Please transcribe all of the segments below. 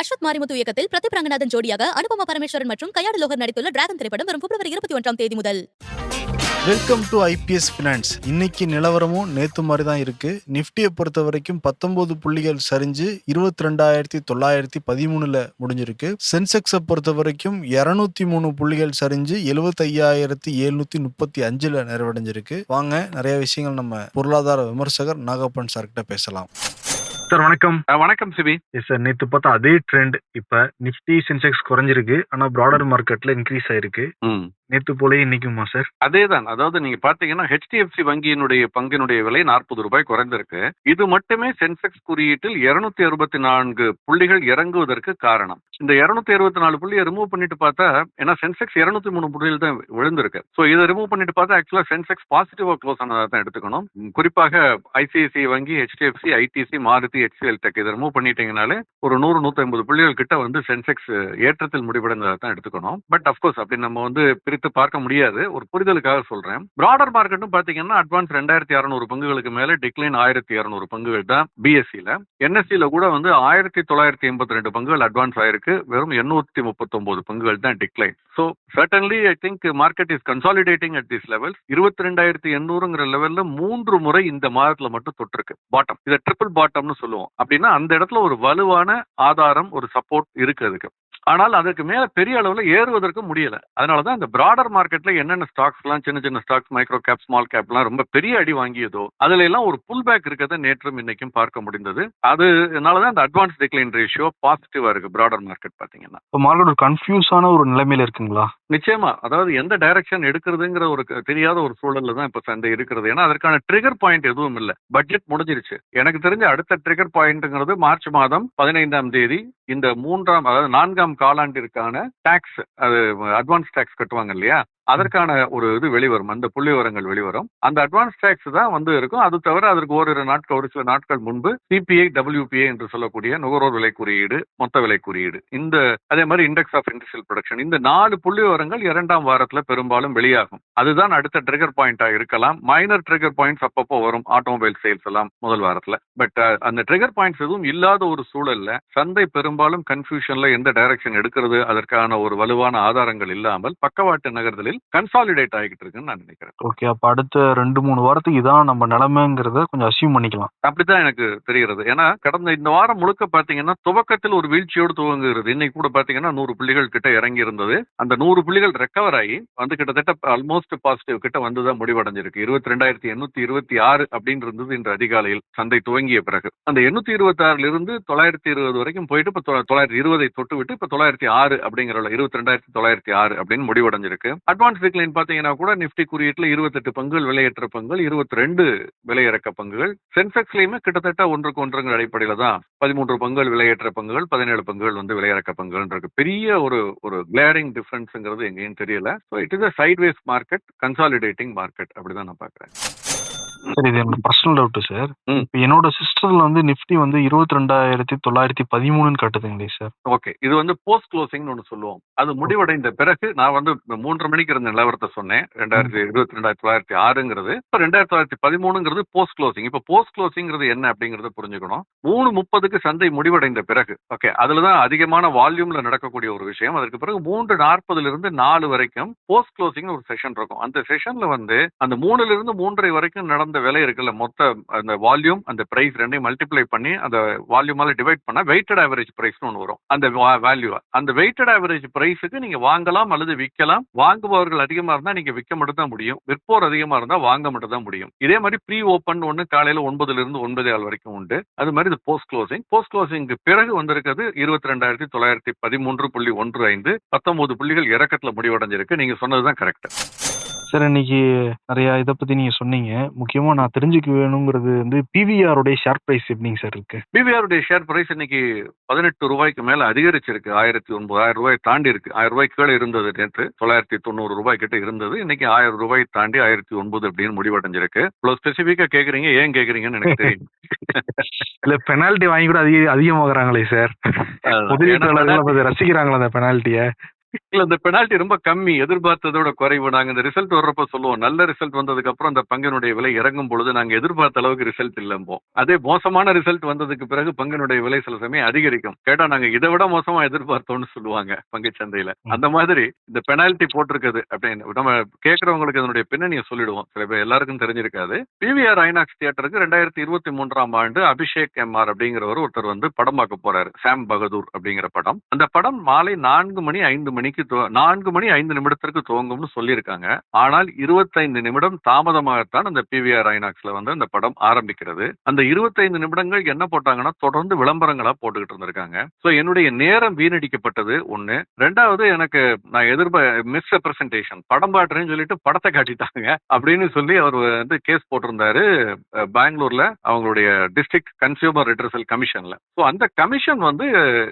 அஸ்வத் மாரிமுத்து இயக்கத்தில் பிரதீப் ரங்கநாதன் ஜோடியாக அனுபமா பரமேஸ்வரன் மற்றும் கயாடு லோகர் நடித்துள்ள டிராகன் திரைப்படம் வரும் பிப்ரவரி இருபத்தி ஒன்றாம் தேதி முதல். வெல்கம் டு ஐபிஎஸ் ஃபினான்ஸ் இன்னைக்கு நிலவரமும் நேத்து மாதிரி தான் இருக்கு. நிஃப்டியை பொறுத்த வரைக்கும் பத்தொன்பது புள்ளிகள் சரிஞ்சு இருபத்தி ரெண்டாயிரத்தி தொள்ளாயிரத்தி பதிமூணுல முடிஞ்சிருக்கு. சென்செக்ஸை பொறுத்த வரைக்கும் இருநூத்தி மூணு புள்ளிகள் சரிஞ்சு எழுபத்தையாயிரத்தி எழுநூத்தி முப்பத்தி அஞ்சுல நிறைவடைஞ்சிருக்கு. வாங்க நிறைய விஷயங்கள் நம்ம பொருளாதார விமர்சகர் நாகப்பன் சார்கிட்ட பேசலாம். சார் வணக்கம். வணக்கம் சிபி. எஸ் சார் நேற்று பார்த்தா அதே ட்ரெண்ட் இப்ப நிஃப்டி சென்செக்ஸ் குறைஞ்சிருக்கு. ஆனா ப்ராடர் மார்க்கெட்ல இன்க்ரீஸ் ஆயிருக்கு. நேற்று போல இன்னைக்குமா சார் அதேதான். அதாவது நீங்க பாத்தீங்கன்னா ஹெச்டிஎஃப்சி வங்கியினுடைய பங்கினுடைய விலை நாற்பது ரூபாய் குறைந்திருக்கு. இது மட்டுமே சென்செக்ஸ் குறியீட்டில் இருநூத்தி அறுபத்தி நான்கு புள்ளிகள் இறங்குவதற்கு காரணம். இந்த இருநூத்தி அறுபத்தி நாலு புள்ளியை ரிமூவ் பண்ணிட்டு பார்த்தா ஏன்னா சென்செக்ஸ் இருநூத்தி மூணு புள்ளியில் தான் விழுந்திருக்கு. ஸோ இதை ரிமூவ் பண்ணிட்டு பார்த்தா ஆக்சுவலா சென்செக்ஸ் பாசிட்டிவா க்ளோஸ் ஆனதாக தான் எடுத்துக்கணும். குறிப்பாக ஐசிஐசிஐ வங்கி HDFC ITC Maruti HCL tech இதை ரிமூவ் பண்ணிட்டீங்கனாலே ஒரு நூறு நூத்தி ஐம்பது புள்ளிகள் கிட்ட வந்து சென்செக்ஸ் ஏற்றத்தில் முடிவடைந்ததை தான் எடுத்துக்கணும். பட் அப்கோர்ஸ் அப்படி நம்ம வந்து பிரித்து பார்க்க முடியாது. ஒரு புரிதலுக்காக சொல்றேன். ப்ராடர் மார்க்கெட்டும் பாத்தீங்கன்னா அட்வான்ஸ் ரெண்டாயிரத்தி அறநூறு பங்குகளுக்கு மேல டிக்ளைன் ஆயிரத்தி இரநூறு பங்குகள் தான் பிஎஸ்சியில என்எஸ்சியில கூட வந்து ஆயிரத்தி தொள்ளாயிரத்தி எண்பத்தி ரெண்டு பங்குகள் அட்வான்ஸ் ஆயிருக்கு. வெறும் எண்ணூத்தி முப்பத்தொன்பது பங்குகள் தான் decline so certainly I think market is consolidating at this level இருபத்தி ரெண்டாயிரத்தி எண்ணூறுங்கிற லெவல்ல மூன்று முறை இந்த மாதத்துல மட்டும் தொட்டிருக்கு. பாட்டம் இதை ட்ரிபிள் பாட்டம்னு சொல்லுவோம். அப்படின்னா அந்த இடத்துல ஒரு வலுவான ஆதாரம் ஒரு சப்போர்ட் இருக்கு அதுக்கு. ஆனால் அதுக்கு மேல பெரிய அளவுல ஏறுவதற்கு முடியல. அதனால தான் இந்த பிராடர் மார்க்கெட்ல என்னென்ன ஸ்டாக்ஸ் எல்லாம் சின்ன சின்ன ஸ்டாக்ஸ் மைக்ரோ கேப் ஸ்மால் கேப்லாம் ரொம்ப பெரிய அடி வாங்கியதோ அதுல எல்லாம் ஒரு புல் பேக் இருக்கிறத நேற்றும் இன்னைக்கும் பார்க்க முடிந்தது. அதனால தான் இந்த அட்வான்ஸ் டிக்ளைன் ரேஷியோ பாசிட்டிவா இருக்கு பிராடர் மார்க்கெட் பாத்தீங்கன்னா. இப்போ மார்க்கெட் ஒரு கன்ஃபியூஸான ஒரு நிலைமையில இருக்குங்களா? நிச்சயமா. அதாவது எந்த டைரக்ஷன் எடுக்கிறதுங்கிற ஒரு தெரியாத ஒரு சூழல்ல தான் இப்ப சந்தை இருக்கிறது. ஏன்னா அதற்கான ட்ரிகர் பாயிண்ட் எதுவும் இல்ல. பட்ஜெட் முடிஞ்சிருச்சு. எனக்கு தெரிஞ்ச அடுத்த ட்ரிகர் பாயிண்ட்ங்கிறது மார்ச் மாதம் பதினைந்தாம் தேதி இந்த மூன்றாம் அதாவது நான்காம் காலாண்டிற்கான டாக்ஸ் அது அட்வான்ஸ் டாக்ஸ் கட்டுவாங்க இல்லையா? அதற்கான ஒரு இது வெளிவரும். அந்த புள்ளி விவரங்கள் வெளிவரும். அந்த அட்வான்ஸ் டேக்ஸ் தான் வந்து இருக்கும். அது தவிர அதற்கு ஓரிரு நாட்கள் ஒரு சில நாட்கள் முன்பு சிபிஐ டபிள்யூபிஐ என்று சொல்லக்கூடிய நுகர்வோர் விலை குறியீடு மொத்த விலை குறியீடு. இந்த அதே மாதிரி இண்டெக்ஸ் ஆஃப் இண்டஸ்ட்ரியல் ப்ரொடக்ஷன் இந்த நாலு புள்ளி விவரங்கள் இரண்டாம் வாரத்தில் பெரும்பாலும் வெளியாகும். அதுதான் அடுத்த ட்ரிகர் பாயிண்டா இருக்கலாம். மைனர் ட்ரிகர் பாயிண்ட்ஸ் அப்பப்போ வரும். ஆட்டோமொபைல் சேல்ஸ் எல்லாம் முதல் வாரத்தில். பட் அந்த ட்ரிகர் பாயிண்ட்ஸ் எதுவும் இல்லாத ஒரு சூழல்ல சந்தை பெரும்பாலும் கன்ஃபியூஷன்ல எந்த டைரக்ஷன் எடுக்கிறது அதற்கான ஒரு வலுவான ஆதாரங்கள் இல்லாமல் பக்கவாட்டு நகர்தலில் கன்சாலிடேட் ஆகிட்டு இருக்குன்னு நான் நினைக்கிறேன். ஓகே அப்ப அடுத்த ரெண்டு மூணு வாரத்துக்கு இதான் நம்ம நிலைமைங்கிறத கொஞ்சம் அசியூம் பண்ணிக்கலாம். அப்படித்தான் எனக்கு தெரிகிறது. ஏன்னா கடந்த இந்த வாரம் முழுக்க பாத்தீங்கன்னா துவக்கத்தில் ஒரு வீழ்ச்சியோடு துவங்குகிறது. இன்னைக்கு கூட பாத்தீங்கன்னா நூறு புள்ளிகள் கிட்ட இறங்கி இருந்தது அந்த நூறு புள்ளிகள் ரெக்கவர் ஆகி வந்து கிட்டத்தட்ட ஆல்மோஸ்ட் பாசிட்டிவ் கிட்ட வந்துதான் முடிவடைஞ்சிருக்கு. இருபத்தி ரெண்டாயிரத்தி எண்ணூத்தி இருபத்தி ஆறு அப்படின்னு இருந்தது இன்று அதிகாலையில். சந்தை துவங்கிய பிறகு. அந்த எண்ணூத்தி இருபத்தி ஆறுல இருந்து தொள்ளாயிரத்தி இருபது வரைக்கும் போயிட்டு இப்ப தொள்ளாயிரத்தி இருபதை தொட்டு விட்டு இப்ப தொள்ளாயிரத்தி ஆறு அப்படிங்கிற இருபத்தி ரெண்டாயிரத்தி தொள்ளாயிரத்தி ஆறு அப்படின்னு முடிவடைஞ்சிருக்கு. அட்வான்ஸ் டிக்ளைன் பாத்தீங்கன்னா கூட நிப்டி குறியீட்டில் இருபத்தெட்டு பங்குகள் விலையேற்ற பங்குகள் இருபத்தி ரெண்டு விலையிறக்க பங்குகள். சென்செக்ஸ்லயுமே கிட்டத்தட்ட ஒன்றுக்கு ஒன்றுங்கிற அடிப்படையில தான் பதிமூன்று பங்குகள் விலையேற்ற பங்குகள் பதினேழு பங்குகள் வந்து விலையிறக்க பங்குகள் இருக்கு. பெரிய ஒரு ஒரு கிளேரிங் டிஃபரன்ஸ்ங்கிறது எங்கேயும் தெரியல. So it is a sideways market consolidating market அப்படிதான் நான் பாக்குறேன் சரி இது எனக்கு பர்சனல் டவுட் சார் ம். இப்போ என்னோட சிஸ்டர்ல வந்து நிஃப்டி வந்து இருபத்தி ரெண்டாயிரத்தி தொள்ளாயிரத்தி பதிமூணுன்னு காட்டுதுங்களே சார் ஓகே இது வந்து போஸ்ட் க்ளோசிங்னு ஒன்று சொல்லுவோம். அது முடிவடைந்த பிறகு நான் வந்து மூன்றரை மணிக்கு இருந்த நிலவரத்தை சொன்னேன். ரெண்டாயிரத்தி இருபத்தி ரெண்டாயிரத்தி தொள்ளாயிரத்தி ஆறுங்கிறது. இப்போ ரெண்டாயிரத்தி தொள்ளாயிரத்தி பதிமூணுங்கிறது போஸ்ட் க்ளோசிங் இப்போ போஸ்ட் க்ளோசிங்கிறது என்ன அப்படிங்கறத புரிஞ்சுக்கணும். மூணு முப்பதுக்கு சந்தை முடிவடைந்த பிறகு ஓகே அதுல தான் அதிகமான வால்யூம்ல நடக்கக்கூடிய ஒரு விஷயம். அதற்கு பிறகு மூன்று நாற்பதுல இருந்து நாலு வரைக்கும் போஸ்ட் க்ளோசிங் ஒரு செஷன் இருக்கும். அந்த செஷன்ல வந்து அந்த மூணுல இருந்து மூன்றரை வரைக்கும் நடந்த விலை இருக்குல்ல மொத்த அந்த வால்யூம் அந்த பிரைஸ் ரெண்டையும் மல்டிப்ளை பண்ணி அந்த வால்யூமால டிவைட் பண்ணா வெயிட்டட் ஆவரேஜ் பிரைஸ்னு ஒன்று வரும். அந்த வேல்யூ அந்த வெயிட்டட் ஆவரேஜ் பிரைஸுக்கு நீங்க வாங்கலாம் அல்லது விற்கலாம். வாங்குபவர்கள் அதிகமா இருந்தா நீங்க விற்க மட்டும் தான் முடியும். விற்போர் அதிகமா இருந்தா வாங்க மட்டும் தான் முடியும். இதே மாதிரி ப்ரீ ஓப்பன் ஒன்று காலையில ஒன்பதுல இருந்து ஒன்பதே ஆள் வரைக்கும் உண்டு. அது மாதிரி இது போஸ்ட் க்ளோசிங் போஸ்ட் க்ளோசிங்க்கு பிறகு வந்திருக்கிறது இருபத்தி ரெண்டாயிரத்தி தொள்ளாயிரத்தி பதிமூன்று புள்ளி ஒன்று ஐந்து. பத்தொன்பது புள்ளிகள் இறக்கத்துல முடிவடைஞ்சிருக்கு. நீங்க சொன்னதுதான் கரெக்ட் சார் இன்னைக்கு நிறைய இதை பத்தி நீங்க சொன்னீங்க. முக்கியமா நான் தெரிஞ்சுக்க வேணுங்கிறது வந்து பிவிஆர் உடைய ஷேர் பிரைஸ் எப்படிங்க சார் இருக்கு? பிவிஆருடைய ஷேர் பிரைஸ் இன்னைக்கு பதினெட்டு ரூபாய்க்கு மேல அதிகரிச்சிருக்கு. ஆயிரத்தி ஒன்பதாயிரம் ரூபாய் தாண்டி இருக்கு. ஆயிரம் ரூபாய் கீழே இருந்தது நேற்று. தொள்ளாயிரத்தி தொண்ணூறு ரூபாய் கிட்ட இருந்தது. இன்னைக்கு ஆயிரம் ரூபாய் தாண்டி ஆயிரத்தி ஒன்பது அப்படின்னு முடிவடைஞ்சிருக்கு. இவ்வளவு ஸ்பெசிபிக்கா கேக்குறீங்க? ஏன் கேக்குறீங்கன்னு எனக்கு தெரியும். இல்ல பெனால்டி வாங்கி கூட அதிக அதிகமாகறாங்களே சார். ரசிக்கிறாங்களா அந்த பெனால்ட்டிய இல்ல இந்த பெனால்டி ரொம்ப கம்மி. எதிர்பார்த்ததோட குறைவு. நாங்க இந்த ரிசல்ட் வர்றப்ப சொல்லுவோம். நல்ல ரிசல்ட் வந்ததுக்கு அப்புறம் அந்த பங்கினுடைய விலை இறங்கும் பொழுது நாங்க எதிர்பார்த்த அளவுக்கு ரிசல்ட் இல்லம்போம் அதே மோசமான ரிசல்ட் வந்ததுக்கு பிறகு பங்கினுடைய விலை சில சமயம் அதிகரிக்கும். கேட்டா நாங்க இதை விட மோசமா எதிர்பார்த்தோம்னு சொல்லுவாங்க பங்கு சந்தையில. அந்த மாதிரி இந்த பெனால்டி போட்டிருக்குது அப்படின்னு நம்ம கேட்கறவங்களுக்கு அதனுடைய பின்னணியை சொல்லிடுவோம். சில பேர் எல்லாருக்கும் தெரிஞ்சிருக்காது. பிவிஆர் ஐநாக்ஸ் தியேட்டருக்கு ரெண்டாயிரத்தி இருபத்தி மூன்றாம் ஆண்டு அபிஷேக் எம்ஆர் அப்படிங்கிறவர் ஒருத்தர் வந்து படம் பார்க்க போறாரு. சாம் பகதூர் அப்படிங்கிற படம். அந்த படம் மாலை நான்கு மணி ஐந்து மணிக்கு மணிக்கு நான்கு மணி ஐந்து நிமிடத்திற்கு துவங்கும்னு சொல்லியிருக்காங்க. ஆனால் இருபத்தைந்து நிமிடம் தாமதமாகத்தான் அந்த பிவிஆர் ஐநாக்ஸ்ல வந்து அந்த படம் ஆரம்பிக்கிறது. அந்த இருபத்தைந்து நிமிடங்கள் என்ன போட்டாங்கன்னா தொடர்ந்து விளம்பரங்களா போட்டுக்கிட்டு இருந்திருக்காங்க. சோ என்னுடைய நேரம் வீணடிக்கப்பட்டது ஒண்ணு. ரெண்டாவது எனக்கு நான் எதிர்ப மிஸ் ரெப்ரசன்டேஷன் படம் பாட்டுறேன்னு சொல்லிட்டு படத்தை காட்டிட்டாங்க அப்படின்னு சொல்லி அவர் வந்து கேஸ் போட்டிருந்தாரு பெங்களூர்ல அவங்களுடைய டிஸ்ட்ரிக்ட் கன்சியூமர் ரிட்ரஸல் கமிஷன்ல சோ அந்த கமிஷன் வந்து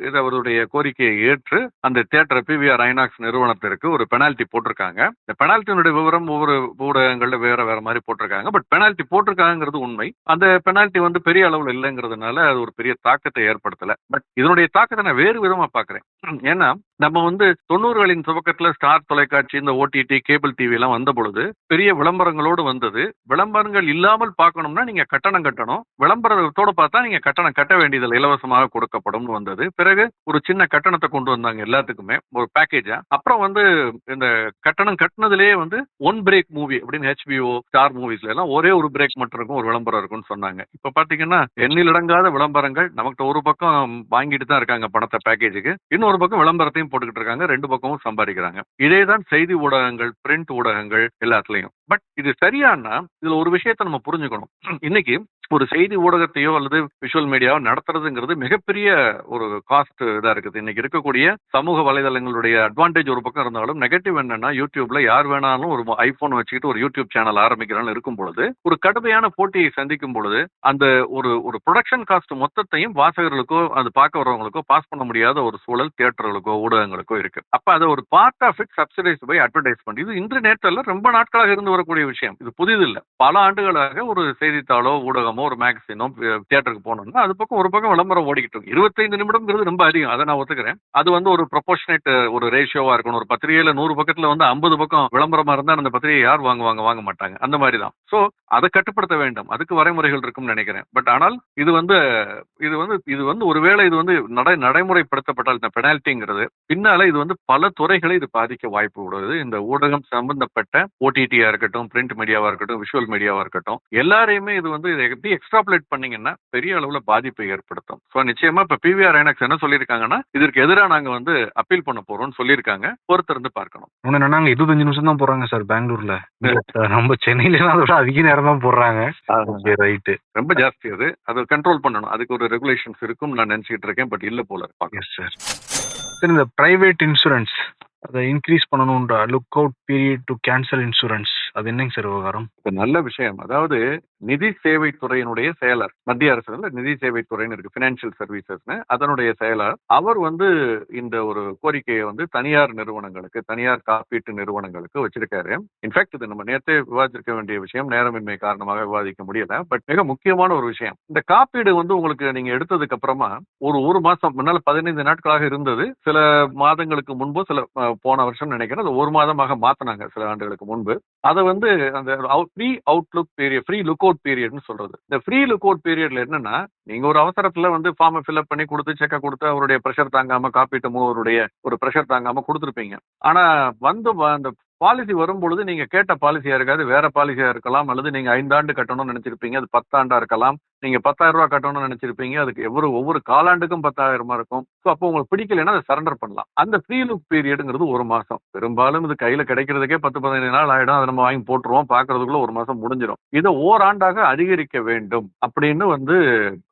இது அவருடைய கோரிக்கையை ஏற்று அந்த தியேட்டர் பிவிஆர் ஐநாக்ஸ் நிறுவனத்திற்கு ஒரு பெனால்டி போட்டிருக்காங்க. இந்த பெனால்ட்டினுடைய விவரம் ஒவ்வொரு ஊடகங்கள்ல வேற வேற மாதிரி போட்டிருக்காங்க. பட் பெனால்டி போட்டிருக்காங்கிறது உண்மை. அந்த பெனால்டி வந்து பெரிய அளவுல இல்லைங்கிறதுனால அது ஒரு பெரிய தாக்கத்தை ஏற்படுத்தல. பட் இதனுடைய தாக்கத்தை நான் வேறு விதமா பாக்குறேன் ஏன்னா நம்ம வந்து தொண்ணூறுகளின் துவக்கத்துல ஸ்டார் தொலைக்காட்சி இந்த ஓடிடி கேபிள் டிவி எல்லாம் வந்த பொழுது பெரிய விளம்பரங்களோடு வந்தது. விளம்பரங்கள் இல்லாமல் பார்க்கணும்னா நீங்க கட்டணம் கட்டணும். விளம்பரத்தோட பார்த்தா நீங்க கட்டணம் கட்ட வேண்டியதில்லை. இலவசமாக கொடுக்கப்படும் வந்தது. பிறகு ஒரு சின்ன கட்டணத்தை கொண்டு வந்தாங்க எல்லாத்துக்குமே. ஒரு பேக்கேஜா அப்புறம் வந்து இந்த கட்டணம் கட்டினதுலேயே வந்து ஒன் பிரேக் மூவி அப்படின்னு ஹெச்பிஓ ஸ்டார் மூவிஸ்ல எல்லாம் ஒரே ஒரு பிரேக் மட்டும் இருக்கும். ஒரு விளம்பரம் இருக்கும்னு சொன்னாங்க. இப்ப பாத்தீங்கன்னா எண்ணிலடங்காத விளம்பரங்கள் நமக்கு ஒரு பக்கம் வாங்கிட்டு தான் இருக்காங்க பணத்தை பேக்கேஜுக்கு இன்னொரு பக்கம் விளம்பரத்தையும் போட்டுக்கிட்டு இருக்காங்க ரெண்டு பக்கமும் சம்பாதிக்கிறாங்க. இதே தான் செய்தி ஊடகங்கள் பிரிண்ட் ஊடகங்கள் எல்லாத்துலயும். பட் இது சரியானா இதுல ஒரு விஷயத்த நம்ம புரிஞ்சுக்கணும். இன்னைக்கு ஒரு செய்தி ஊடகத்தையோ அல்லது விஷுவல் மீடியாவோ நடத்துறதுங்கிறது மிகப்பெரிய ஒரு காஸ்ட் இதாக இருக்குது. இன்னைக்கு இருக்கக்கூடிய சமூக வலைதளங்களுடைய அட்வான்டேஜ் ஒரு பக்கம் இருந்தாலும் நெகட்டிவ் என்னன்னா யூடியூப்ல யார் வேணாலும் ஒரு ஐபோன் வச்சுக்கிட்டு ஒரு யூடியூப் சேனல் ஆரம்பிக்கிறான்னு இருக்கும் பொழுது ஒரு கடுமையான போட்டியை சந்திக்கும் பொழுது அந்த ஒரு ஒரு ப்ரொடக்ஷன் காஸ்ட் மொத்தத்தையும் வாசகர்களுக்கோ அது பார்க்க வரவங்களுக்கோ பாஸ் பண்ண முடியாத ஒரு சூழல் தியேட்டர்களுக்கோ ஊடகங்களுக்கோ இருக்கு. அப்ப அதை ஒரு part of it subsidize by advertisement இது இன்று நேற்றல்ல ரொம்ப நாட்களாக இருந்து வரக்கூடிய விஷயம். இது புதிதில்லை. பல ஆண்டுகளாக ஒரு செய்தித்தாளோ ஊடகமோ ஒரு மேக்சினோ தியேட்டருக்கு போனோம்னா அது பக்கம் ஒரு பக்கம் விளம்பரம் ஓடிக்கிட்டு இருக்கும் இருபத்தைந்து நிமிடம்ங்கிறது ரொம்ப அதிகம். அதை நான் ஒத்துக்கிறேன். அது வந்து ஒரு ப்ரொபோஷனேட் ஒரு ரேஷியோவா இருக்கணும். ஒரு பத்திரிகையில நூறு பக்கத்துல வந்து ஐம்பது பக்கம் விளம்பரமா இருந்தா அந்த பத்திரிகை யார் வாங்குவாங்க? வாங்க மாட்டாங்க. அந்த மாதிரி தான் சோ அதை கட்டுப்படுத்த வேண்டும். அதுக்கு வரைமுறைகள் இருக்கும்னு நினைக்கிறேன். பட் ஆனால் இது வந்து இது வந்து இது வந்து ஒருவேளை இது வந்து நடை நடைமுறைப்படுத்தப்பட்டால் இந்த பெனால்ட்டிங்கிறது பின்னால இது வந்து பல துறைகளை இது பாதிக்க வாய்ப்பு உள்ளது. இந்த ஊடகம் சம்பந்தப்பட்ட ஓடிடியா இருக்கட்டும் பிரிண்ட் மீடியாவா இருக்கட்டும் விஷுவல் மீடியாவா இருக்கட்டும் எல்லாரையுமே இது வந்து எப்படி எக்ஸ்ட்ராப்லேட் பண்ணீங்கன்னா பெரிய அளவுல பாதிப்பை ஏற்படுத்தும். ஸோ நிச்சயமா இப்ப பிவிஆர் ஐநாக்ஸ் என்ன சொல்லியிருக்காங்கன்னா இதற்கு எதிராக நாங்க வந்து அப்பீல் பண்ண போறோம்னு சொல்லியிருக்காங்க. பொறுத்திருந்து பார்க்கணும். இன்னொன்னு என்னன்னா இருபத்தஞ்சு நிமிஷம் தான் போடுறாங்க சார் பெங்களூர்ல. நம்ம சென்னையில அதோட அதிக நேரம் தான் போடுறாங்க. ரைட்டு. ரொம்ப ஜாஸ்தி அது. அதை கண்ட்ரோல் பண்ணணும். அதுக்கு ஒரு ரெகுலேஷன்ஸ் இருக்கும் நான் நினைச்சிட்டு இருக்கேன். பட் இல்ல போல. எஸ் சார் சார் இந்த பிரைவேட் இன்சூரன்ஸ் அதை இன்க்ரீஸ் பண்ணணுன்ற look out period to cancel insurance அது என்னங்க சார் விவகாரம்? இப்ப நல்ல விஷயம். அதாவது நிதி சேவை துறையினுடைய செயலர் மத்திய அரசுல நிதி சேவை துறைன்னு இருக்கு பினான்சியல் சர்வீசஸ்னு அதனுடைய செயலர் அவர் வந்து இந்த ஒரு கோரிக்கையை வந்து தனியார் நிறுவனங்களுக்கு தனியார் காப்பீட்டு நிறுவனங்களுக்கு வச்சிருக்காரு. இன்ஃபேக்ட் இது நம்ம நேரத்தை விவாதிக்க வேண்டிய விஷயம். நேரமின்மை காரணமாக விவாதிக்க முடியல. பட் மிக முக்கியமான ஒரு விஷயம். இந்த காப்பீடு வந்து உங்களுக்கு நீங்க எடுத்ததுக்கு அப்புறமா ஒரு ஒரு மாசம் முன்னால பதினைந்து நாட்களாக இருந்தது. சில மாதங்களுக்கு முன்பு சில போன வருஷம் நினைக்கிறேன். அது ஒரு மாதமாக மாத்தினாங்க சில ஆண்டுகளுக்கு முன்பு. அதை வந்து அந்த free outlook period free look out பீரியட்னு சொல்றது. இந்த ஃப்ரீ லுக் அவுட் பீரியட்ல என்னன்னா நீங்க ஒரு அவசரத்துல வந்து ஃபார்மை ஃபில்அப் பண்ணி கொடுத்து செக்கை கொடுத்து அவருடைய ப்ரெஷர் தாங்காம காப்பீட்டு மூவருடைய ஒரு ப்ரெஷர் தாங்காம கொடுத்துருப்பீங்க. ஆனா வந்து வ- அந்த பாலிசி வரும்பொழுது நீங்க கேட்ட பாலிசியா இருக்காது வேற பாலிசியா இருக்கலாம் அல்லது நீங்க ஐந்தாண்டு கட்டணும்னு நினைச்சிருப்பீங்க அது பத்தாண்டா இருக்கலாம் நீங்க பத்தாயிரம் ரூபாய் கட்டணும்னு நினைச்சிருப்பீங்க. அதுக்கு எவ்வளவு ஒவ்வொரு காலாண்டுக்கும் பத்தாயிரமா இருக்கும். ஸோ அப்போ உங்களுக்கு பிடிக்கலைன்னா அதை சரண்டர் பண்ணலாம். அந்த ஃப்ரீ லுக் பீரியடுங்கிறது ஒரு மாசம். பெரும்பாலும் இது கையில கிடைக்கிறதுக்கே பத்து பதினைந்து நாள் ஆயிடும். அதை நம்ம வாங்கி போட்டுருவோம். பாக்குறதுக்குள்ள ஒரு மாசம் முடிஞ்சிடும் இதை ஓராண்டாக அதிகரிக்க வேண்டும் அப்படின்னு வந்து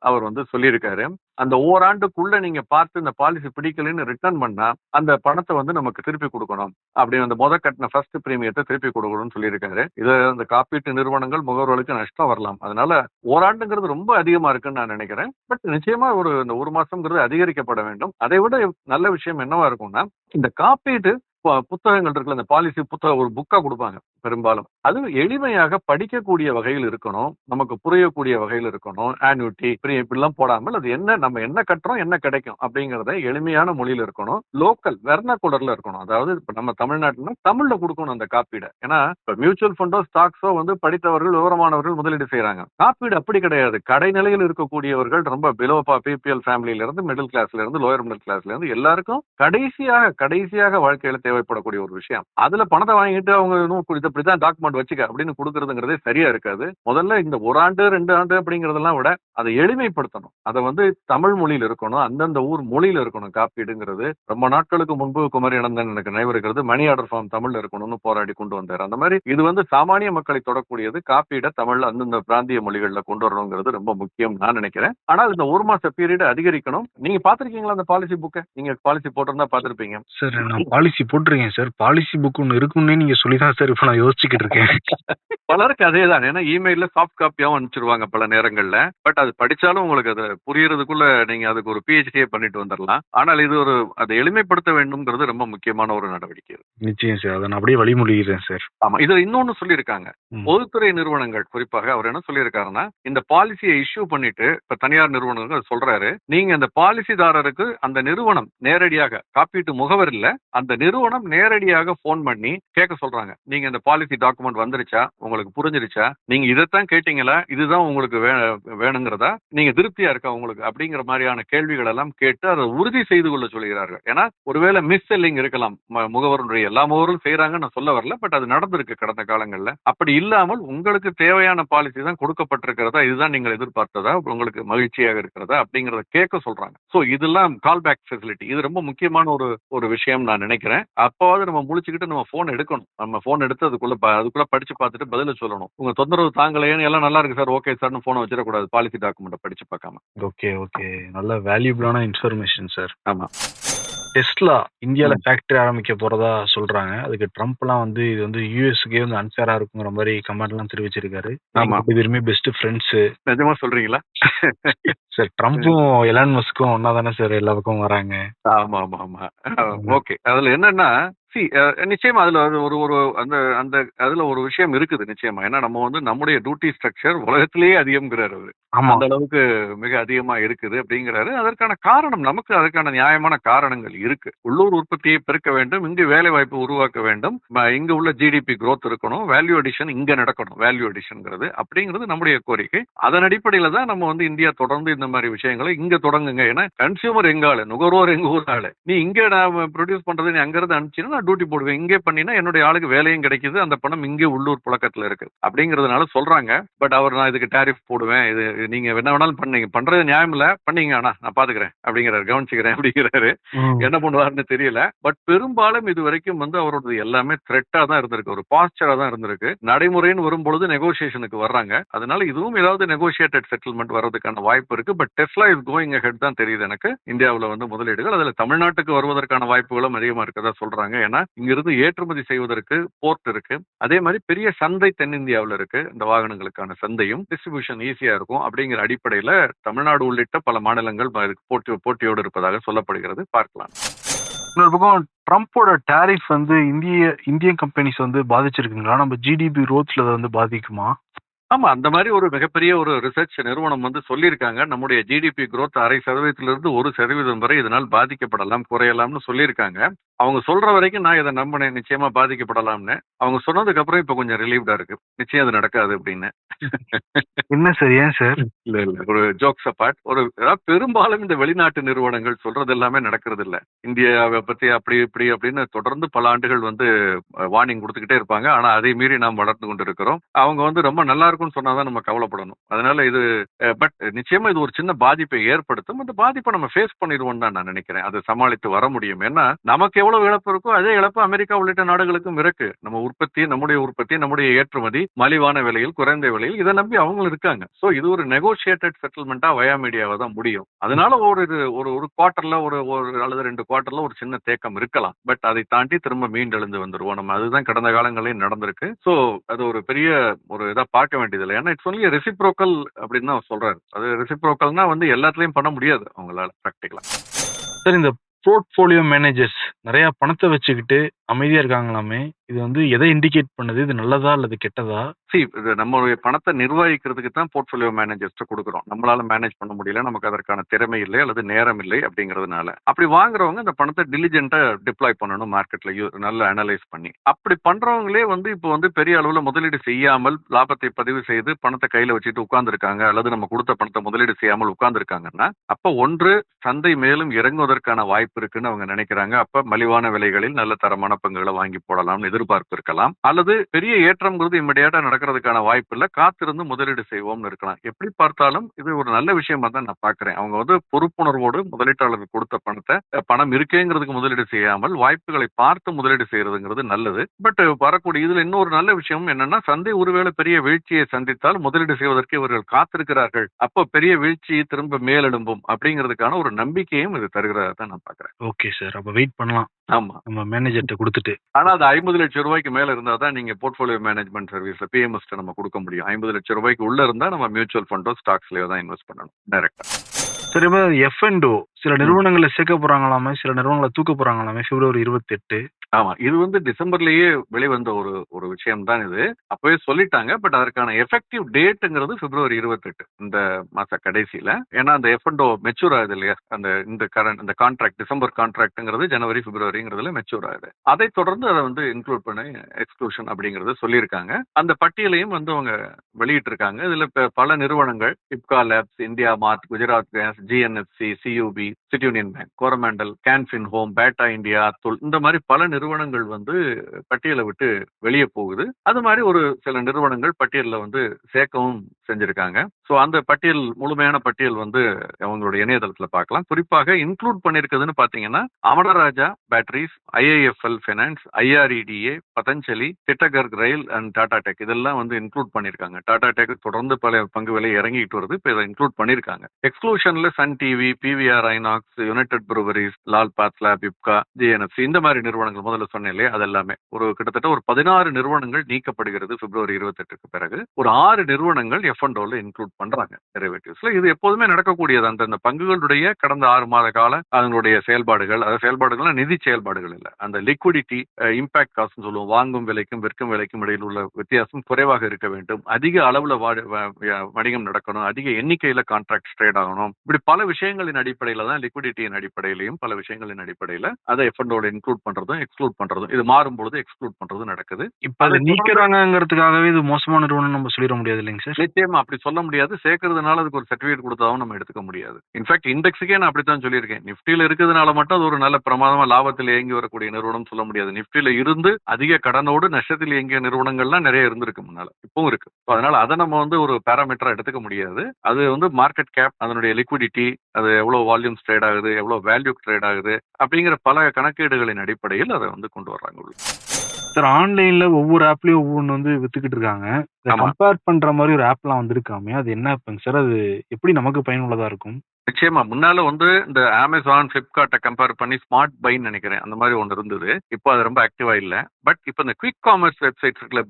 அவர் வந்து சொல்லியிருக்காரு. அந்த ஓராண்டுக்குள்ள நீங்க பார்த்து இந்த பாலிசி பிடிக்கலைன்னு ரிட்டர்ன் பண்ணா அந்த பணத்தை வந்து நமக்கு திருப்பி கொடுக்கணும். அப்படின்னு அந்த முத கட்டின ஃபர்ஸ்ட் பிரீமியத்தை திருப்பி கொடுக்கணும்னு சொல்லியிருக்காரு. இது அந்த காப்பீட்டு நிறுவனங்கள் முகவர்களுக்கு நஷ்டம் வரலாம். அதனால ஓராண்டுங்கிறது ரொம்ப அதிகமா இருக்குன்னு நான் நினைக்கிறேன். பட் நிச்சயமா ஒரு இந்த ஒரு மாசம்ங்கிறது அதிகரிக்கப்பட வேண்டும். அதை விட நல்ல விஷயம் என்னவா இருக்கும்னா இந்த காப்பீட்டு புத்தகங்கள் இருக்குல்ல இந்த பாலிசி புத்தகம் ஒரு புக்கா கொடுப்பாங்க. பெரும்பாலும். அது எளிமையாக படிக்கக்கூடிய வகையில் இருக்கணும். நமக்கு புரியக்கூடிய வகையில் இருக்கணும். ஆன்யூட்டி இப்படிலாம் போடாமல் அது என்ன நம்ம என்ன கட்டுறோம் என்ன கிடைக்கும் அப்படிங்கறத எளிமையான மொழியில் இருக்கணும். லோக்கல் வெர்னாகுலர்ல இருக்கணும். அதாவது இப்ப நம்ம தமிழ்நாட்டுனா தமிழ்ல கொடுக்கணும் அந்த காப்பீடை. ஏன்னா இப்ப மியூச்சுவல் ஃபண்டோ ஸ்டாக்ஸோ வந்து படித்தவர்கள் விவரமானவர்கள் முதலீடு செய்யறாங்க காப்பீடு அப்படி கிடையாது. கடைநிலையில் இருக்கக்கூடியவர்கள் ரொம்ப பிலோ பிபிஎல் ஃபேமிலியில இருந்து மிடில் கிளாஸ்ல இருந்து லோயர் மிடில் கிளாஸ்ல இருந்து எல்லாருக்கும் கடைசியாக கடைசியாக வாழ்க்கையில தேவைப்படக்கூடிய ஒரு விஷயம். அதுல பணத்தை வாங்கிட்டு அவங்க இன்னும் இப்படிதான் டாக்குமெண்ட் வச்சுக்க அப்படின்னு கொடுக்கறதுங்கிறதே சரியா இருக்காது. முதல்ல இந்த ஒரு ஆண்டு ரெண்டு ஆண்டு அப்படிங்கறதெல்லாம் விட அதை எளிமைப்படுத்தணும். அதை வந்து தமிழ் மொழியில இருக்கணும் அந்தந்த ஊர் மொழியில இருக்கணும் காப்பீடுங்கிறது. ரொம்ப நாட்களுக்கு முன்பு குமரி இழந்தன் எனக்கு நினைவிருக்கிறது மணி ஆர்டர் ஃபார்ம் தமிழ்ல இருக்கணும்னு போராடி கொண்டு வந்தார். அந்த மாதிரி இது வந்து சாமானிய மக்களை தொடக்கூடியது காப்பீடை தமிழ்ல அந்தந்த பிராந்திய மொழிகள்ல கொண்டு வரணுங்கிறது ரொம்ப முக்கியம் நான் நினைக்கிறேன். ஆனால் இந்த ஒரு மாச பீரியட் அதிகரிக்கணும். நீங்க பாத்திருக்கீங்களா அந்த பாலிசி புக்கை நீங்க பாலிசி போட்டிருந்தா பாத்திருப்பீங்க சார் நான் பாலிசி போட்டிருக்கேன் சார் பாலிசி புக் ஒன்று இருக்குன்னே நீங்க சொல்லி தான் சார் இப்போ நான் யோசிச்சுக்கிட்டு இருக்கேன். பலருக்கு அதே தான் ஏன்னா இமெயில்ல சாஃப்ட் காப்பியாவும் அனுப்பிச்சிருவாங்க பல நேரங்கள்ல. பட் அது படிச்சாலும் உங்களுக்கு அது புரியறதுக்குள்ள நீங்க அதுக்கு ஒரு பிஹெச்டியே பண்ணிட்டு வந்துடலாம் ஆனால் இது ஒரு அதை எளிமைப்படுத்த வேண்டும்ங்கிறது ரொம்ப முக்கியமான ஒரு நடவடிக்கை நிச்சயம் சார். அதை நான் அப்படியே வழிமொழிகிறேன் சார். ஆமா. இதுல இன்னொன்னு சொல்லியிருக்காங்க. பொதுத்துறை நிறுவனங்கள் குறிப்பாக அவர் என்ன சொல்லியிருக்காருன்னா இந்த பாலிசியை இஷ்யூ பண்ணிட்டு இப்ப தனியார் நிறுவனங்கள் சொல்றாரு நீங்க அந்த பாலிசிதாரருக்கு அந்த நிறுவனம் நேரடியாக காப்பீட்டு முகவர் இல்ல அந்த நிறுவனம் நேரடியாக போன் பண்ணி கேட்க சொல்றாங்க. நீங்க இந்த பாலிசி டாக்குமெண்ட் வந்துருச்சா? உங்களுக்கு புரிஞ்சிருச்சா? நீங்க இதைத்தான் கேட்டீங்களா? இதுதான் உங்களுக்கு வே- வேணுங்கிறதா? நீங்க திருப்தியா இருக்கா உங்களுக்கு? அப்படிங்கிற மாதிரியான கேள்விகள் எல்லாம் கேட்டு அதை உறுதி செய்து கொள்ள சொல்கிறார்கள். ஏன்னா ஒருவேளை மிஸ் செல்லிங் இருக்கலாம். ம- முகவருடைய எல்லா முகவரும் செய்யறாங்கன்னு நான் சொல்ல வரல. பட் அது நடந்திருக்கு கடந்த காலங்களில். அப்படி இல்லாமல் உங்களுக்கு தேவையான பாலிசி தான் கொடுக்கப்பட்டிருக்கிறதா? இதுதான் நீங்கள் எதிர்பார்த்ததா? உங்களுக்கு மகிழ்ச்சியாக இருக்கிறதா? அப்படிங்கிறத கேட்க சொல்றாங்க. ஸோ இதெல்லாம் கால் பேக் ஃபெசிலிட்டி இது ரொம்ப முக்கியமான ஒரு ஒரு விஷயம் நான் நினைக்கிறேன். அப்பாவது நம்ம முடிச்சுக்கிட்டு நம்ம போன் எடுக்கணும். நம்ம போன் எடுத்து அதுக்குள்ள அதுக்குள்ள படிச்சு பார்த்துட்டு பதில சொல்லணும். உங்க தொந்தரவு தாங்கலையேன்னு எல்லாம் நல்லா இருக்கு சார் ஓகே சார்னு போனை வச்சிடக்கூடாது. பாலிசி டாக்குமெண்ட் படிச்சு பார்க்காம. ஓகே ஓகே நல்ல வேல்யூபிளான இன்ஃபர்மேஷன் சார் ஆமா. டெஸ்லா இந்தியால. ஃபேக்டரி ஆரம்பிக்க போறதா சொல்றாங்க. அதுக்கு ட்ரம்ப்லாம் வந்து இது வந்து யூஎஸ்க்கே வந்து அன்ஃபேரா இருக்குங்கிற மாதிரி கமெண்ட் எல்லாம் தெரிவிச்சிருக்காரு. ஆமா. பேருமே பெஸ்ட் ஃப்ரெண்ட்ஸ் நிஜமா சொல்றீங்களா? சார் ட்ரம்ப்பும் எலான் மஸ்க்கும் ஒன்னா தானே சார் எல்லா பக்கமும் வராங்க. ஆமா ஆமா ஆமா. ஓகே அதுல என்னன்னா சி நிச்சயமா அதுல ஒரு ஒரு ஒரு அந்த அந்த அதுல ஒரு விஷயம் இருக்குது நிச்சயமா. ஏன்னா நம்ம வந்து நம்முடைய டியூட்டி ஸ்ட்ரக்சர் உலகத்திலேயே அதிகம்ங்கிறாரு அவரு. அந்த அளவுக்கு மிக அதிகமா இருக்குது அப்படிங்கிறாரு. அதற்கான காரணம் நமக்கு அதற்கான நியாயமான காரணங்கள் இருக்கு. உள்ளூர் உற்பத்தியை பெருக்க வேண்டும். இங்கு வேலை வாய்ப்பு உருவாக்க வேண்டும். இங்க உள்ள ஜிடிபி growth இருக்கணும். வேல்யூ அடிஷன் இங்க நடக்கணும். வேல்யூ அடிஷன்ங்கிறது அப்படிங்கிறது நம்முடைய கோரிக்கை. அதன் அடிப்படையில தான் நம்ம வந்து இந்தியா தொடர்ந்து இந்த மாதிரி விஷயங்களை இங்க தொடங்குங்க. ஏன்னா கன்சியூமர் எங்க ஆளு நுகர்வோர் எங்க ஊர் ஆளு நீ இங்க நான் ப்ரொடியூஸ் பண்றது நீ அங்க இருந்து அனுப்பிச்சுன்னா டியூட்டி போடுவேன். இங்கே பண்ணினா என்னுடைய ஆளுக்கு வேலையும் கிடைக்குது. அந்த பணம் இங்கே உள்ளூர் புழக்கத்துல இருக்கு. அப்படிங்கறதுனால சொல்றாங்க. பட் அவர் நான் இதுக்கு டாரிஃப் போடுவேன். இது நீங்க என்ன வேணாலும் பண்ணீங்க. பண்றது நியாயம் இல்ல. பண்ணீங்க. ஆனா நான் பாத்துக்கிறேன். அப்படிங்கிறாரு. கவனிச்சுக்கிறேன். அப்படிங்கிறாரு. என்ன பண்ணுவாருன்னு தெரியல. பட் பெரும்பாலும் இது வரைக்கும் வந்து அவரோட எல்லாமே த்ரெட்டா தான் இருந்திருக்கு. ஒரு பாஸ்டரா தான் இருந்திருக்கு. நடைமுறைன்னு வரும்பொழுது நெகோசியேஷனுக்கு வர்றாங்க. அதனால இதுவும் ஏதாவது நெகோசியேட்டட் செட்டில்மெண்ட் வர்றதுக்கான வாய்ப்பு இருக்கு. But Tesla is going head தான் தெரியுது எனக்கு. இந்தியாவுல வந்து முதலீடுகள். அதுல தமிழ்நாட்டுக்கு வருவதற்கான வாய்ப்புகளும் அதிகமா இருக்கதா சொல்றாங்க. ஏன்னா இங்கிருந்து ஏற்றுமதி செய்வதற்கு போர்ட் இருக்கு. அதே மாதிரி பெரிய சந்தை தென்னிந்தியாவுல இருக்கு. இந்த வாகனங்களுக்கான சந்தையும் டிஸ்ட்ரிபியூஷன் ஈஸியா இருக்கும் அப்படிங்கிற அடிப்படையில தமிழ்நாடு உள்ளிட்ட பல மாநிலங்கள் போட்டி போட்டியோடு இருப்பதாக சொல்லப்படுகிறது. பார்க்கலாம். இன்னொரு பக்கம் ட்ரம்ப்போட டேரிஃப் வந்து இந்திய இந்தியன் கம்பெனிஸ் வந்து பாதிச்சிருக்குங்களா? நம்ம ஜிடிபி growthல வந்து பாதிக்குமா? ஆமா அந்த மாதிரி ஒரு மிகப்பெரிய ஒரு ரிசர்ச் நிறுவனம் வந்து சொல்லியிருக்காங்க. நம்முடைய ஜிடிபி குரோத் அரை சதவீதத்திலிருந்து ஒரு சதவீதம் வரை இதனால் பாதிக்கப்படலாம் குறையலாம்னு சொல்லியிருக்காங்க. அவங்க சொல்ற வரைக்கும் நான் இதை நம்பினேன் நிச்சயமா பாதிக்கப்படலாம்னு. அவங்க சொன்னதுக்கு அப்புறம் இப்ப கொஞ்சம் ரிலீவ்டா இருக்கு. நிச்சயம் அது நடக்காது அப்படின்னு. என்ன சார்? ஏன் சார்? இல்ல இல்ல. ஒரு ஜோக்ஸ் அப்பார்ட் ஒரு பெரும்பாலும் இந்த வெளிநாட்டு நிறுவனங்கள் சொல்றது எல்லாமே நடக்கிறது இல்ல. இந்தியாவை பத்தி அப்படி இப்படி அப்படின்னு தொடர்ந்து பல ஆண்டுகள் வந்து வார்னிங் கொடுத்துக்கிட்டே இருப்பாங்க. ஆனா அதை மீறி நாம் வளர்ந்து கொண்டு இருக்கிறோம் அவங்க வந்து ரொம்ப நல்லா இருக்கும்னு சொன்னாதான் நம்ம கவலைப்படணும். அதனால இது பட் நிச்சயமா இது ஒரு சின்ன பாதிப்பை ஏற்படுத்தும். அந்த பாதிப்பை நம்ம ஃபேஸ் பண்ணிடுவோம் தான் நான் நினைக்கிறேன். அதை சமாளித்து வர முடியும். ஏன்னா நமக்கு எவ்வளவு இழப்பு இருக்கோ அதே இழப்பு அமெரிக்கா உள்ளிட்ட நாடுகளுக்கும் இருக்கு. நம்ம உற்பத்தி நம்முடைய உற்பத்தி நம்முடைய ஏற்றுமதி மலிவான விலையில் குறைந்த விலையில் இதை நம்பி அவங்களும் இருக்காங்க. சோ இது ஒரு நெகோசியேட்டட் செட்டில்மெண்டா வயா மீடியாவை தான் முடியும். அதனால ஒரு இது ஒரு ஒரு குவார்டர்ல ஒரு ஒரு அல்லது ரெண்டு குவார்டர்ல ஒரு சின்ன தேக்கம் இருக்கலாம். பட் அதை தாண்டி திரும்ப மீண்டெழுந்து வந்துருவோம். நம்ம அதுதான் கடந்த காலங்களில் நடந்திருக்கு. சோ அது ஒரு பெரிய ஒரு இதா பார்க்க வேண்டியது இல்லை ஏன்னா இட்ஸ் ஒன்லி ரெசிப்ரோக்கல் அப்படின்னு தான் சொல்றாரு. அது ரெசிப்ரோக்கல்னா வந்து எல்லாத்துலயும் பண்ண முடியாது அவங்களால ப்ராக்டிக்கலா சார் இந்த போர்ட்ஃபோலியோ மேனேஜர்ஸ் நிறைய பணத்தை வச்சுக்கிட்டு அமைதியா இருக்காங்களாமே? இது வந்து எதை இண்டிகேட் பண்ணுது? இது நல்லதா அல்லது கெட்டதா? சி நம்மளுடைய பணத்தை நிர்வகிக்கிறதுக்கு தான் போர்ட்ஃபோலியோ மேனேஜர்ஸ்ட்டு கொடுக்குறோம். நம்மளால மேனேஜ் பண்ண முடியல நமக்கு அதற்கான திறமை இல்லை அல்லது நேரம் இல்லை அப்படிங்கிறதுனால. அப்படி வாங்குறவங்க அந்த பணத்தை டெலிஜென்ட்டா டிப்ளாய் பண்ணணும் மார்க்கெட்ல நல்லா அனலைஸ் பண்ணி. அப்படி பண்றவங்களே வந்து இப்போ வந்து பெரிய அளவுல முதலீடு செய்யாமல் லாபத்தை பதிவு செய்து பணத்தை கையில வச்சுட்டு உட்கார்ந்துருக்காங்க அல்லது நம்ம கொடுத்த பணத்தை முதலீடு செய்யாமல் உட்கார்ந்துருக்காங்கன்னா அப்ப ஒன்று சந்தை மேலும் இறங்குவதற்கான வாய்ப்பு இருக்குன்னு அவங்க நினைக்கிறாங்க. அப்ப மலிவான விலைகளில் நல்ல தரமான பங்குகளை வாங்கி போடலாம்னு எதிர்பார்ப்பு இருக்கலாம். அல்லது பெரிய ஏற்றம்ங்கிறது இமிடியேட்டா நடக்கிறதுக்கான வாய்ப்பு இல்ல. காத்திருந்து முதலீடு செய்வோம்னு இருக்கலாம். எப்படி பார்த்தாலும் இது ஒரு நல்ல விஷயமா தான் நான் பாக்குறேன் அவங்க வந்து பொறுப்புணர்வோடு முதலீட்டாளருக்கு கொடுத்த பணத்தை பணம் இருக்கேங்கிறதுக்கு முதலீடு செய்யாமல் வாய்ப்புகளை பார்த்து முதலீடு செய்யறதுங்கிறது நல்லது. பட் வரக்கூடிய இதுல இன்னொரு நல்ல விஷயம் என்னன்னா சந்தை ஒருவேளை பெரிய வீழ்ச்சியை சந்தித்தால் முதலீடு செய்வதற்கு இவர்கள் காத்திருக்கிறார்கள். அப்போ பெரிய வீழ்ச்சி திரும்ப மேலெழும்பும் அப்படிங்கிறதுக்கான ஒரு நம்பிக்கையும் இது தருகிறதா தான் நான் பாக்குறேன் ஓகே சார். அப்ப வெயிட் பண்ணலாம். ஆமா. நம்ம மேனேஜர்கிட்ட கொடுத்துட்டு. ஆனா அது ஐம்பது லட்சம் ரூபாய்க்கு மேல இருந்தா தான் நீங்க போர்ட்ஃபோலியோ மேனேஜ்மெண்ட் சர்வீஸ்ல பிஎம்எஸ் நம்ம கொடுக்க முடியும். ஐம்பது லட்சம் ரூபாய்க்கு உள்ள இருந்தா நம்ம மியூச்சுவல் ஃபண்டோ ஸ்டாக்ஸ்லயோ தான் இன்வெஸ்ட் பண்ணணும். டைரக்டா சரி எஃப் அண்ட் சில நிறுவனங்களை சேர்க்க போறாங்களாமே சில நிறுவனங்களை தூக்க போறாங்களாமே பிப்ரவரி இருபத்தி எட்டு ஆமா. இது வந்து டிசம்பர்லயே வெளிவந்த ஒரு ஒரு விஷயம் தான் இது. அப்பவே சொல்லிட்டாங்க பட் அதற்கான எஃபெக்டிவ் டேட்டுங்கிறது பிப்ரவரி இருபத்தெட்டு இந்த மாச கடைசியில. ஏன்னா அந்த எஃப்என்டோ மெச்சூர் ஆகுது இல்லையா? அந்த இந்த கரண்ட் இந்த கான்ட்ராக்ட் டிசம்பர் கான்ட்ராக்ட்ங்கிறது ஜனவரி பிப்ரவரிங்கிறதுல மெச்சூர் ஆகுது. அதை தொடர்ந்து அதை வந்து இன்க்ளூட் பண்ணி எக்ஸ்க்ளூஷன் அப்படிங்கறத சொல்லியிருக்காங்க. அந்த பட்டியலையும் வந்து அவங்க வெளியிட்டு இருக்காங்க இதுல ப- பல நிறுவனங்கள் Ipca labs India mart Gujarat gas GNFC CUB city union bank Coromandel Canfin home Bata India Atul இந்த மாதிரி பல நிறுவனங்கள் வந்து பட்டியலை விட்டு வெளியே போகுது. அது மாதிரி ஒரு சில நிறுவனங்கள் பட்டியலில் வந்து சேர்க்கவும் செஞ்சிருக்காங்க. ஸோ அந்த பட்டியல் முழுமையான பட்டியல் வந்து அவங்களுடைய இணையதளத்தில் பார்க்கலாம். குறிப்பாக இன்க்ளூட் பண்ணியிருக்குதுன்னு பார்த்தீங்கன்னா Amara Raja batteries IIFL finance IREDA Patanjali Titagarh rail and Tata tech இதெல்லாம் வந்து இன்க்ளூட் பண்ணியிருக்காங்க. டாடா டெக் தொடர்ந்து பல பங்கு விலை இறங்கிட்டு வருது. இப்போ இதை இன்க்ளூட் பண்ணியிருக்காங்க. எக்ஸ்க்ளூஷனில் Sun TV PVR Inox United Breweries Lal Pathlab பிப்கா GNFC இந்த மாதிரி நிறுவனங்கள் முதல்ல சொன்னேன் இல்லையா? அது எல்லாமே ஒரு கிட்டத்தட்ட ஒரு பதினாறு நிறுவனங்கள் நீக்கப்படுகிறது பிப்ரவரி இருபத்தெட்டுக்கு பிறகு. ஒரு ஆறு நிறுவனங்கள் எஃப் அண்ட் இன்க்ளூட் பண்றாங்க டெரிவேட்டிவ்ஸ்ல. இது எப்போதுமே நடக்கக்கூடியது. அந்த அந்த பங்குகளுடைய கடந்த ஆறு மாத கால அதனுடைய செயல்பாடுகள் அதாவது செயல்பாடுகள் நிதி செயல்பாடுகள் இல்லை. அந்த லிக்விடிட்டி இம்பாக்ட் காஸ்ட் சொல்லுவோம். வாங்கும் விலைக்கும் விற்கும் விலைக்கும் இடையில் உள்ள வித்தியாசம் குறைவாக இருக்க வேண்டும். அதிக அளவுல வணிகம் நடக்கணும். அதிக எண்ணிக்கையில கான்ட்ராக்ட் ட்ரேட் ஆகணும். இப்படி பல விஷயங்களின் அடிப்படையில தான் லிக்விடிட்டியின் அடிப்படையிலையும் பல விஷயங்களின் அடிப்படையில அதை எஃப் அண்ட் இன்க்ளூட் பண்றதும் எக்ஸ்க்ளூட் பண்றதும் இது மாறும் பொழுது எக்ஸ்க்ளூட் பண்றதும் நடக்குது. இப்ப அதை நீக்கிறாங்கிறதுக்காகவே இது மோசமான நிறுவனம் நம்ம சொல்லிட முடியாது இல்லைங்க சார்? நிச்சயமா. அப்படி சொல்ல முடியாது. சேர்க்கறதுனால அதுக்கு ஒரு சர்டிஃபிகேட் கொடுத்தாவும் நம்ம எடுத்துக்க முடியாது. இன்ஃபேக்ட் இண்டெக்ஸுக்கே நான் அப்படித்தான் சொல்லியிருக்கேன். நிஃப்டியில் இருக்கிறதுனால மட்டும் அது ஒரு நல்ல பிரமாதமா லாபத்தில் இயங்கி வரக்கூடிய நிறுவனம் சொல்ல முடியாது. நிஃப்டியில இருந்து அதிக கடனோடு நஷ்டத்தில் இயங்கிய நிறுவனங்கள்லாம் நிறைய இருந்திருக்கு முன்னால. இப்பவும் இருக்கு. அதனால அதை நம்ம வந்து ஒரு பேராமீட்டரா எடுத்துக்க முடியாது. அது வந்து மார்க்கெட் கேப் அதனுடைய லிக்விடிட்டி அது எவ்வளவு வால்யூம்ஸ் ட்ரேட் ஆகுது எவ்வளவு வேல்யூ ட்ரேட் ஆகுது அப்படிங்கிற பல கணக்கீடுகளின் அடிப்படையில் அதை வந்து கொண்டு வர்றாங்க உள்ள. சார் ஆன்லைன்ல ஒவ்வொரு ஆப்லயும் ஒவ்வொன்று வந்து வித்துக்கிட்டு இருக்காங்க. இதை ஆமா. கம்பேர் பண்ற மாதிரி ஒரு ஆப்லாம் வந்திருக்காமே அது என்ன ஆப்புங்க சார் அது எப்படி நமக்கு பயனுள்ளதா இருக்கும்? நிச்சயமா. முன்னால வந்து இந்த அமேசான் பிளிப்கார்ட்டை கம்பேர் பண்ணி ஸ்மார்ட் பைன்னு நினைக்கிறேன். அந்த மாதிரி ஒன்று இருந்தது. இப்போ அது ரொம்ப ஆக்டிவா இல்ல. பட் இப்போ இந்த குவிக் காமர்ஸ் வெப்சைட்ஸ் இருக்குல்ல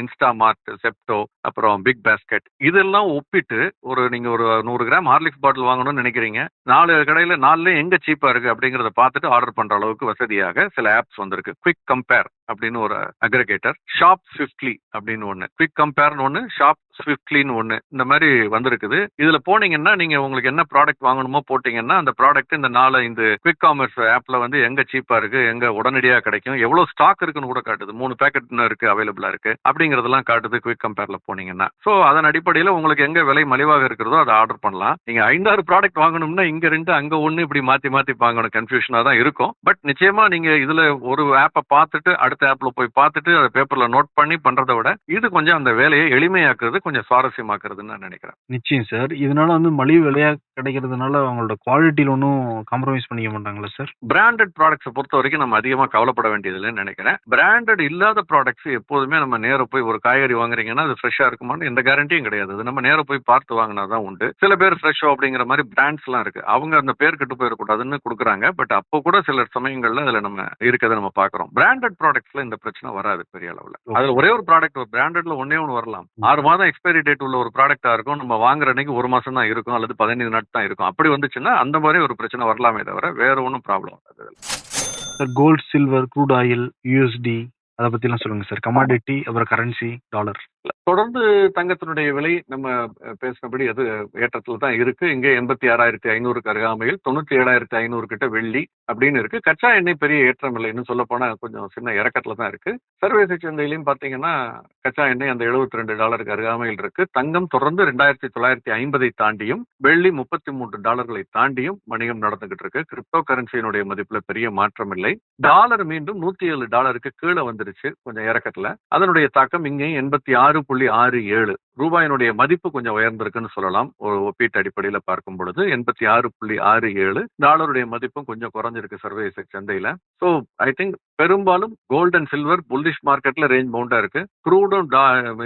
இன்ஸ்டா மார்ட் செப்டோ அப்புறம் பிக் பாஸ்கெட் இதெல்லாம் ஒப்பிட்டு ஒரு நீங்க ஒரு நூறு கிராம் ஹார்லிக்ஸ் பாட்டில் வாங்கணும்னு நினைக்கிறீங்க. நாலு கடையில நாலுல எங்க சீப்பா இருக்கு அப்படிங்கறத பார்த்துட்டு ஆர்டர் பண்ற அளவுக்கு வசதியாக சில ஆப்ஸ் வந்திருக்கு. குவிக் கம்பேர் அப்படின்னு ஒரு அக்ரிகேட்டர் ஷாப் ஸ்விஃப்ட்லி அப்படின்னு ஒன்று குவிக் கம்பேர்னு ஒன்று ஷாப் ஸ்விஃப்ட்லின்னு ஒன்று இந்த மாதிரி வந்திருக்குது. இதில் போனீங்கன்னா நீங்கள் உங்களுக்கு என்ன ப்ராடக்ட் வாங்கணுமோ போட்டிங்கன்னா அந்த ப்ராடக்ட் இந்த நாலு இந்த குவிக் காமர்ஸ் ஆப்பில் வந்து எங்கே சீப்பாக இருக்குது எங்கே உடனடியாக கிடைக்கும் எவ்வளோ ஸ்டாக் இருக்குன்னு கூட காட்டுது. மூணு பேக்கெட் இருக்குது அவைலபிளாக இருக்குது அப்படிங்கிறதெல்லாம் காட்டுது குவிக் கம்பேரில் போனீங்கன்னா. ஸோ அதன் அடிப்படையில் உங்களுக்கு எங்கே விலை மலிவாக இருக்கிறதோ அதை ஆர்டர் பண்ணலாம். நீங்கள் ஐந்தாறு ப்ராடக்ட் வாங்கணும்னா இங்கே ரெண்டு அங்கே ஒன்று இப்படி மாற்றி மாற்றி வாங்கணும். கன்ஃபியூஷனாக தான் இருக்கும். பட் நிச்சயமா நீங்க இதுல ஒரு ஆப்பை பார்த்துட்டு அடுத்த ஆப்ல போய் பார்த்துட்டு அதை பேப்பர்ல நோட் பண்ணி பண்றதை விட இது கொஞ்சம் அந்த வேலையை எளிமையாக்குறது கொஞ்சம் சுவாரஸ்யமாக்குறதுன்னு நான் நினைக்கிறேன். நிச்சயம் சார். இதனால வந்து மலிவு விலையா கிடைக்கிறதுனால அவங்களோட குவாலிட்டியில ஒன்றும் காம்ப்ரமைஸ் பண்ணிக்க மாட்டாங்களா சார்? பிராண்டட் ப்ராடக்ட்ஸை பொறுத்த வரைக்கும் நம்ம அதிகமா கவலைப்பட வேண்டியதில்லைன்னு நினைக்கிறேன். பிராண்டட் இல்லாத ப்ராடக்ட்ஸ் எப்போதுமே நம்ம நேர போய் ஒரு காய்கறி வாங்குறீங்கன்னா அது ஃப்ரெஷ்ஷா இருக்குமான்னு எந்த கேரண்டியும் கிடையாது. அது நம்ம நேர போய் பார்த்து வாங்கினா தான் உண்டு. சில பேர் ஃப்ரெஷ்ஷோ அப்படிங்கிற மாதிரி பிராண்ட்ஸ் எல்லாம் இருக்கு. அவங்க அந்த பேர் கெட்டு போயிடக்கூடாதுன்னு கொடுக்குறாங்க. பட் அப்போ கூட சில சமயங்கள்ல அதுல நம்ம இருக்கிறத நம்ம பாக்குறோம் பிராண்டட் ப்ராடக்ட்ஸ்ல இந்த பிரச்சனை வராது பெரிய அளவுல. அதுல ஒரே ஒரு ப்ராடக்ட் பிராண்டட்ல ஒன்னே ஒன்று வரலாம். ஆறு மாதம் எக்ஸ்பைரி டேட் உள்ள ஒரு ப்ராடக்டா இருக்கும். நம்ம வாங்குற அன்னைக்கு ஒரு மாசம் தான் இருக்கும் அல்லது பதினைந்து நாட் தான் இருக்கும். அப்படி வந்துச்சுன்னா அந்த மாதிரி ஒரு பிரச்சனை வரலாமே தவிர வேற ஒன்றும் ப்ராப்ளம் வராது gold silver crude oil USD அதை பத்திலாம் சொல்லுங்க சார் கமாடிட்டி அப்புறம் கரன்சி டாலர் தொடர்ந்து தங்கத்தினுடைய விலை நம்ம பேசினபடி அது ஏற்றத்துல தான் இருக்கு. இங்கே எண்பத்தி ஆறாயிரத்தி ஐநூறுக்கு அருகாமையில் தொண்ணூத்தி ஏழாயிரத்தி ஐநூறு கிட்ட வெள்ளி அப்படின்னு இருக்கு. கச்சா எண்ணெய் பெரிய ஏற்றம் இல்லை. இன்னும் சொல்ல போனா கொஞ்சம் சின்ன இறக்கத்துல தான் இருக்கு. சர்வதேச சந்தையிலையும் பாத்தீங்கன்னா கச்சா எண்ணெய் அந்த 72 ரெண்டு டாலருக்கு அருகாமையில் இருக்கு. தங்கம் தொடர்ந்து ரெண்டாயிரத்தி தொள்ளாயிரத்தி ஐம்பதை தாண்டியும் வெள்ளி முப்பத்தி மூன்று டாலர்களை தாண்டியும் வணிகம் நடந்துகிட்டு இருக்கு. கிரிப்டோ கரன்சியினுடைய மதிப்புல பெரிய மாற்றம் இல்லை டாலர் மீண்டும் நூத்தி ஏழு டாலருக்கு கீழே வந்துருச்சு கொஞ்சம் இறக்கத்துல. அதனுடைய தாக்கம் இங்கேயும் எண்பத்தி ஆறு புள்ளி ஆறு ஏழு ரூபாயினுடைய மதிப்பு கொஞ்சம் உயர்ந்திருக்குன்னு சொல்லலாம். ஒரு ஒப்பீட்டு அடிப்படையில பார்க்கும் பொழுது எண்பத்தி ஆறு புள்ளி ஆறு ஏழு டாலருடைய மதிப்பும் கொஞ்சம் குறைஞ்சிருக்கு சர்வதேச சந்தையில. ஸோ ஐ திங்க் பெரும்பாலும் கோல்ட் அண்ட் சில்வர் புல்லிஷ் மார்க்கெட்ல ரேஞ்ச் பவுண்டா இருக்கு. க்ரூடும்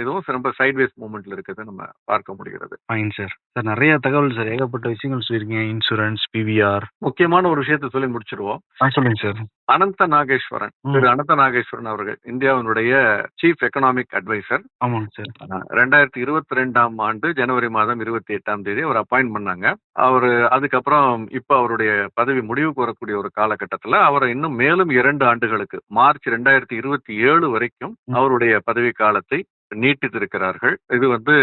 இதுவும் ரொம்ப சைட்வேஸ் மூவ்மெண்ட்ல இருக்குது நம்ம பார்க்க முடிகிறது. ஃபைன் சார் சார் நிறைய தகவல் சார் ஏகப்பட்ட விஷயங்கள் சொல்லியிருக்கீங்க. இன்சூரன்ஸ் பிவிஆர் முக்கியமான ஒரு விஷயத்தை சொல்லி முடிச்சிருவோம். சொல்லுங்க சார் அனந்த நாகேஸ்வரன். திரு அனந்த நாகேஸ்வரன் அவர்கள் இந்தியாவினுடைய சீஃப் எக்கனாமிக் அட்வைசர் ஆமாங்க சார் ரெண்டாயிரத்தி இருபத்தி ரெண்டாம் ஆண்டு ஜனவரி மாதம் இருபத்தி எட்டாம் தேதி அவர் அப்பாயின்ட் பண்ணாங்க அவர் அதுக்கப்புறம் இப்ப அவருடைய பதவி முடிவுக்கு வரக்கூடிய ஒரு காலகட்டத்துல அவரை இன்னும் மேலும் இரண்டு ஆண்டுகளுக்கு மார்ச் ரெண்டாயிரத்தி இருபத்தி ஏழு வரைக்கும். அவருடைய பதவி காலத்தை நீட்டித்திருக்கிறார்கள். இது வந்து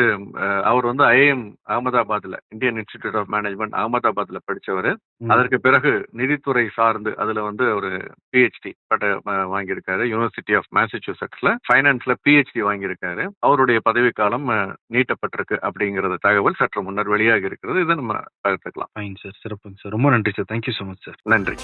அவர் வந்து ஐஎம் அகமதாபாத்ல இந்தியன் இன்ஸ்டிடியூட் ஆஃப் மேனேஜ்மெண்ட் அகமதாபாத்ல படிச்சவர். அதற்கு பிறகு நிதித்துறை சார்ந்து அதுல வந்து ஒரு பிஹெச்டி பட்ட வாங்கியிருக்காரு. யூனிவர்சிட்டி ஆஃப் மேசச்சூசெட்ஸ்ல ஃபைனான்ஸ்ல பிஹெச்டி வாங்கியிருக்காரு. அவருடைய பதவிக்காலம் அஹ், நீட்டப்பட்டிருக்கு அப்படிங்கறது தகவல் சற்று முன்னர் வெளியாகி இருக்கிறது. இதை நம்ம பார்த்துக்கலாம். சார் சிறப்புங்க சார் ரொம்ப நன்றி sir thank you so much sir நன்றி.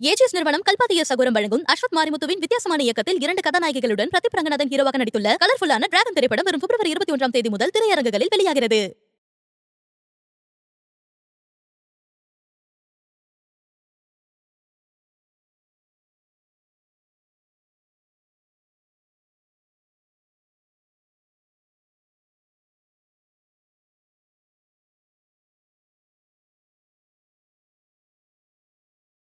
ஏஜிஎஸ் நிறுவனம் கல்பாத்திய சகுரம் வழங்கும் அஸ்வத் மாரிமுத்துவின் வித்தியாசமான இயக்கத்தில் இரண்டு கதாநாயகிகளுடன் பிரதீப் ரங்கநாதன் ஹீரோவாக நடித்துள்ள கலர்ஃபுல்லான டிராகன் திரைப்படம் வரும் பிப்ரவரி இருபத்தி ஒன்றாம் தேதி முதல் திரையரங்குகளில் வெளியாகிறது.